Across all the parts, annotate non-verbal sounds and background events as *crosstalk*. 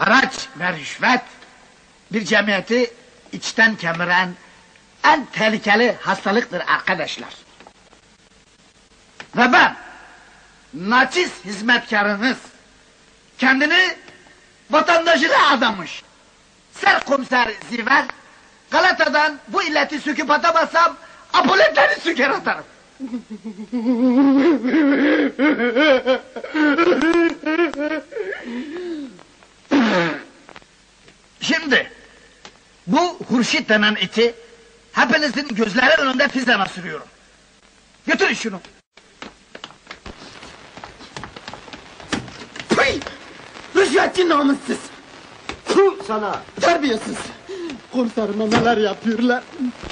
Haraç ve rüşvet bir cemiyeti içten kemiren en tehlikeli hastalıktır arkadaşlar. Ve ben naçiz hizmetkarınız kendini vatandaşına adamış. Serkomiser Ziver Galata'dan bu illeti söküp atamazsam apoletleri söker atarım. *laughs* Şimdi bu Hurşit denen iti hepinizin gözleri önünde fizyana sürüyorum. Götürün şunu. Pıy! Rüşvetçi namussuz! Puh sana! Terbiyesiz! Komiserime neler yapıyorlar?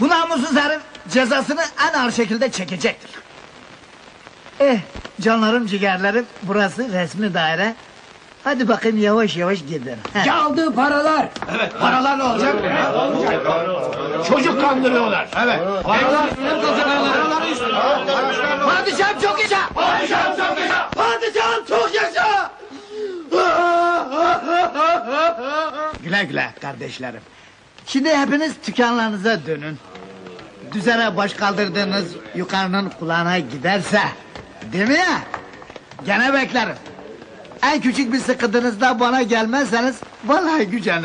Bu namussuz herif cezasını en ağır şekilde çekecektir. Eh canlarım ciğerlerim burası resmi daire. Hadi bakayım yavaş yavaş gidin. Heh. Aldığı paralar. Paralar ne olacak? Çocuk kandırıyorlar. Evet. Paralar. Padişahım çok yaşa! Padişahım çok yaşa! Padişahım çok yaşa! Güle güle kardeşlerim. Şimdi hepiniz dükkanlarınıza dönün. Düzene baş kaldırdığınız yukarının kulağına giderse... Değil mi ya? Gene beklerim. En küçük bir sıkıntınızda bana gelmezseniz... ...vallahi gücenirim.